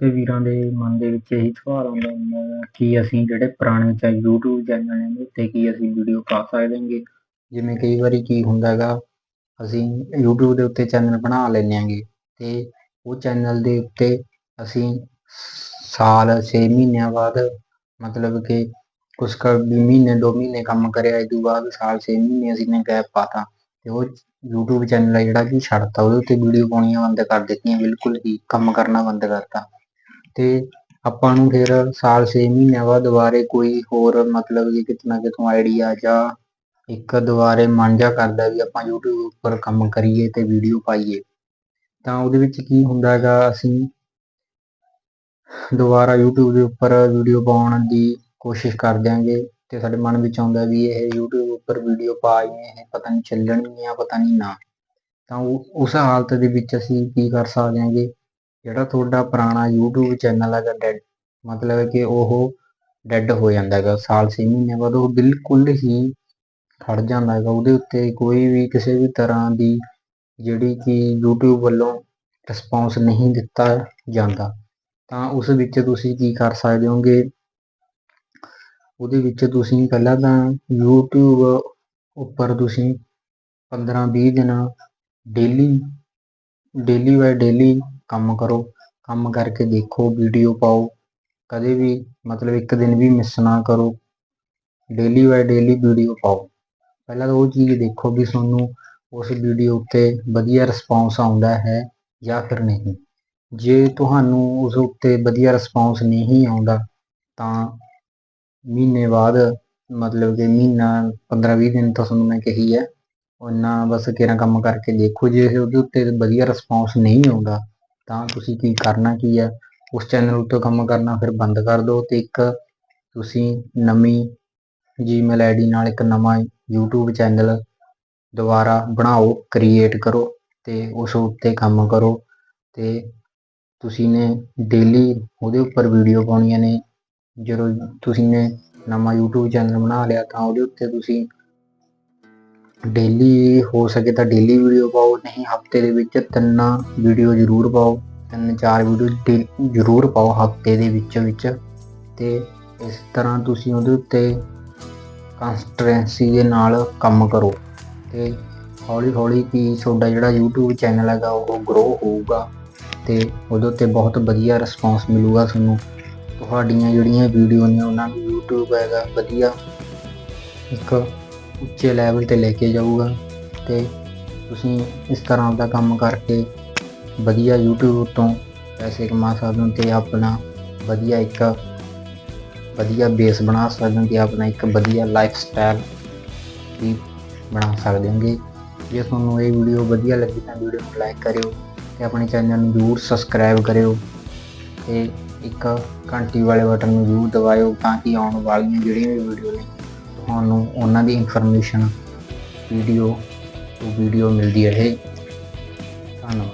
ਤੇ ਵੀਰਾਂ ਦੇ ਮਨ ਦੇ ਵਿੱਚ ਇਹੀ ਸਵਾਲ ਆਉਂਦਾ ਹੁੰਦਾ ਕਿ ਅਸੀਂ ਜਿਹੜੇ ਪੁਰਾਣੇ ਚਾਹੇ YouTube ਚੈਨਲ ਨੇ ਉੱਤੇ ਕੀ ਅਸੀਂ ਵੀਡੀਓ ਪਾ ਸਕਦੇ ਹਾਂਗੇ। ਜਿਵੇਂ ਕਈ ਵਾਰੀ ਕੀ ਹੁੰਦਾ ਹੈਗਾ, ਅਸੀਂ YouTube ਦੇ ਉੱਤੇ ਚੈਨਲ ਬਣਾ ਲੈਂਦੇ ਹਾਂਗੇ ਤੇ ਉਹ ਚੈਨਲ ਦੇ ਉੱਤੇ ਅਸੀਂ ਸਾਲ 6 ਮਹੀਨਿਆਂ ਬਾਅਦ ਮਤਲਬ ਕਿ ਕੁਛ ਕੁ ਮਹੀਨੇ, ਦੋ ਮਹੀਨੇ ਕੰਮ ਕਰਿਆ ਇਹ ਤੋਂ ਬਾਅਦ ਸਾਲ 6 ਮਹੀਨੇ ਅਸੀਂ ਨੇ ਗੈਪ ਪਾਤਾ ਤੇ ਉਹ YouTube ਚੈਨਲ ਆ ਜਿਹੜਾ ਕਿ ਛੱਡਤਾ ਉਹਦੇ ਉੱਤੇ ਵੀਡੀਓ ਪਾਉਣੀਆਂ ਬੰਦ ਕਰ ਦਿੱਤੀਆਂ, ਬਿਲਕੁਲ ਹੀ ਕੰਮ ਕਰਨਾ ਬੰਦ ਕਰਤਾ ਤੇ ਆਪਾਂ ਨੂੰ ਫਿਰ ਸਾਲ 6 ਮਹੀਨਿਆਂ ਬਾਅਦ ਦੁਬਾਰੇ ਕੋਈ ਹੋਰ ਮਤਲਬ ਕਿ ਕਿਤੇ ਨਾ ਕਿਤੋਂ ਆਈਡੀਆ ਜਾਂ ਇੱਕ ਦੁਬਾਰੇ ਮਨ ਜਾ ਕਰਦਾ ਵੀ ਆਪਾਂ YouTube ਉੱਪਰ ਕੰਮ ਕਰੀਏ ਤੇ ਵੀਡੀਓ ਪਾਈਏ। ਤਾਂ ਉਹਦੇ ਵਿੱਚ ਕੀ ਹੁੰਦਾ ਹੈਗਾ, ਅਸੀਂ ਦੁਬਾਰਾ YouTube ਦੇ ਉੱਪਰ ਵੀਡੀਓ ਪਾਉਣ ਦੀ ਕੋਸ਼ਿਸ਼ ਕਰ ਦਿਆਂਗੇ ਤੇ ਸਾਡੇ ਮਨ ਵਿੱਚ ਆਉਂਦਾ ਵੀ ਇਹ YouTube ਉੱਪਰ ਵੀਡੀਓ ਪਾਈਏ ਇਹ ਪਤਾ ਨਹੀਂ ਚੱਲਣਗੀਆਂ, ਪਤਾ ਨਹੀਂ ਨਾ। ਤਾਂ ਉਹ, ਉਸ ਹਾਲਤ ਦੇ ਵਿੱਚ ਅਸੀਂ ਕੀ ਕਰ ਸਕਦੇ ਹਾਂਗੇ ਜਿਹੜਾ ਤੁਹਾਡਾ ਪੁਰਾਣਾ YouTube ਚੈਨਲ ਹੈਗਾ ਡੈਡ ਮਤਲਬ ਕਿ ਉਹ ਡੈਡ ਹੋ ਜਾਂਦਾ ਹੈਗਾ, ਸਾਲ 6 ਮਹੀਨੇ ਬਾਅਦ ਉਹ ਬਿਲਕੁਲ ਹੀ ਖੜ ਜਾਂਦਾ ਹੈਗਾ, ਉਹਦੇ ਉੱਤੇ ਕੋਈ ਵੀ ਕਿਸੇ ਵੀ ਤਰ੍ਹਾਂ ਦੀ ਜਿਹੜੀ ਕਿ YouTube ਵੱਲੋਂ ਰਿਸਪੌਂਸ ਨਹੀਂ ਦਿੱਤਾ ਜਾਂਦਾ। ਤਾਂ ਉਸ ਵਿੱਚ ਤੁਸੀਂ ਕੀ ਕਰ ਸਕਦੇ ਹੋਗੇ? ਉਹਦੇ ਵਿੱਚ ਤੁਸੀਂ ਪਹਿਲਾਂ ਤਾਂ YouTube ਉੱਪਰ ਤੁਸੀਂ 15-20 ਦਿਨ ਡੇਲੀ ਡੇਲੀ ਬਾਏ ਡੇਲੀ ਕੰਮ ਕਰੋ, ਕੰਮ ਕਰਕੇ ਦੇਖੋ ਵੀਡੀਓ ਪਾਓ। ਕਦੇ ਵੀ, ਮਤਲਬ ਇੱਕ ਦਿਨ ਵੀ ਮਿਸ ਨਾ ਕਰੋ। ਡੇਲੀ ਬਾਏ ਡੇਲੀ ਵੀਡੀਓ ਪਾਓ। ਪਹਿਲਾਂ ਤਾਂ ਉਹ ਚੀਜ਼ ਦੇਖੋ ਵੀ ਤੁਹਾਨੂੰ ਉਸ ਵੀਡੀਓ ਉੱਤੇ ਵਧੀਆ ਰਿਸਪੌਂਸ ਆਉਂਦਾ ਹੈ ਜਾਂ ਫਿਰ ਨਹੀਂ। ਜੇ ਤੁਹਾਨੂੰ ਉਸ ਉੱਤੇ ਵਧੀਆ ਰਿਸਪੌਂਸ ਨਹੀਂ ਆਉਂਦਾ, ਤਾਂ ਮਹੀਨੇ ਬਾਅਦ, ਮਤਲਬ ਕਿ ਮਹੀਨਾ 15-20 ਦਿਨ ਤਾਂ ਤੁਹਾਨੂੰ ਮੈਂ ਕਹੀ ਹੈ, ਉਹਨਾਂ ਬਸ ਕਿਹੜਾ ਕੰਮ ਕਰਕੇ ਦੇਖੋ। ਜੇ ਉਹਦੇ ਉੱਤੇ ਵਧੀਆ ਰਿਸਪੌਂਸ ਨਹੀਂ ਆਉਂਦਾ ਤਾਂ ਤੁਸੀਂ ਕੀ ਕਰਨਾ ਕੀ ਹੈ? ਉਸ ਚੈਨਲ ਉੱਤੇ ਕੰਮ ਕਰਨਾ ਫਿਰ ਬੰਦ ਕਰ ਦਿਓ ਤੇ ਇੱਕ ਤੁਸੀਂ ਨਵੀਂ ਜੀਮੇਲ ਆਈਡੀ ਨਾਲ ਇੱਕ ਨਵਾਂ YouTube ਚੈਨਲ ਦੁਬਾਰਾ ਬਣਾਓ ਕ੍ਰੀਏਟ ਕਰੋ ਤੇ ਉਸ ਉੱਤੇ ਕੰਮ ਕਰੋ ਤੇ ਤੁਸੀਂ ਨੇ ਡੇਲੀ ਉਹਦੇ ਉੱਪਰ ਵੀਡੀਓ ਪਾਉਣੀਆਂ ਨੇ। ਜਦੋਂ ਤੁਸੀਂ ਨੇ ਨਵਾਂ YouTube ਚੈਨਲ ਬਣਾ ਲਿਆ ਤਾਂ ਉਹਦੇ ਉੱਤੇ ਤੁਸੀਂ ਡੇਲੀ ਹੋ ਸਕੇ ਤਾਂ ਡੇਲੀ ਵੀਡੀਓ ਪਾਓ, ਨਹੀਂ ਹਫ਼ਤੇ ਦੇ ਵਿੱਚ ਤਿੰਨ ਵੀਡੀਓ ਜ਼ਰੂਰ ਪਾਓ, ਤਿੰਨ ਚਾਰ ਵੀਡੀਓ ਜ਼ਰੂਰ ਪਾਓ ਹਫ਼ਤੇ ਦੇ ਵਿੱਚ ਵਿੱਚ ਤੇ ਇਸ ਤਰ੍ਹਾਂ ਤੁਸੀਂ ਉਹਦੇ ਉੱਤੇ ਕੰਸਟੈਂਸੀ ਦੇ ਨਾਲ ਕੰਮ ਕਰੋ ਤੇ ਹੌਲੀ ਹੌਲੀ ਕੀ ਤੁਹਾਡਾ ਜਿਹੜਾ YouTube ਚੈਨਲ ਹੈਗਾ ਉਹ ਗਰੋ ਹੋਊਗਾ ਤੇ ਉਹਦੇ ਉੱਤੇ ਬਹੁਤ ਵਧੀਆ ਰਿਸਪੌਂਸ ਮਿਲੂਗਾ ਤੁਹਾਨੂੰ। ਤੁਹਾਡੀਆਂ ਜਿਹੜੀਆਂ ਵੀਡੀਓ ਨੇ ਉਹਨਾਂ ਨੂੰ YouTube ਹੈਗਾ ਵਧੀਆ ਇੱਕ ਉੱਚੇ ਲੈਵਲ ਤੇ ਲੈ ਕੇ ਜਾਊਗਾ ਤੇ ਤੁਸੀਂ ਇਸ ਤਰ੍ਹਾਂ ਦਾ ਕੰਮ ਕਰਕੇ ਵਧੀਆ YouTube ਤੋਂ ਪੈਸੇ ਕਮਾ ਸਕਦੇ ਹੋ ਤੇ ਆਪਣਾ ਵਧੀਆ ਇੱਕ ਵਧੀਆ ਬੇਸ ਬਣਾ ਸਕਦੇ ਹੋ ਤੇ ਆਪਣਾ ਇੱਕ ਵਧੀਆ ਲਾਈਫ ਸਟਾਈਲ ਵੀ ਬਣਾ ਸਕਦੇ ਹੋਗੇ। ਜੇ ਤੁਹਾਨੂੰ ਇਹ ਵੀਡੀਓ ਵਧੀਆ ਲੱਗੀ ਤਾਂ ਵੀਡੀਓ ਨੂੰ ਲਾਈਕ ਕਰਿਓ ਤੇ ਆਪਣੇ ਚੈਨਲ ਨੂੰ ਜ਼ਰੂਰ ਸਬਸਕ੍ਰਾਈਬ ਕਰਿਓ ਤੇ ਇੱਕ ਘੰਟੀ ਵਾਲੇ ਬਟਨ ਨੂੰ ਜ਼ਰੂਰ ਦਬਾਇਓ ਤਾਂ ਕਿ ਆਉਣ ਵਾਲੀਆਂ ਜਿਹੜੀਆਂ ਵੀ ਵੀਡੀਓ ਨੇ ਤੁਹਾਨੂੰ ਉਹਨਾਂ ਦੀ ਇਨਫੋਰਮੇਸ਼ਨ ਵੀਡੀਓ ਤੋਂ ਵੀਡੀਓ ਮਿਲਦੀ ਰਹੇ। ਧੰਨਵਾਦ।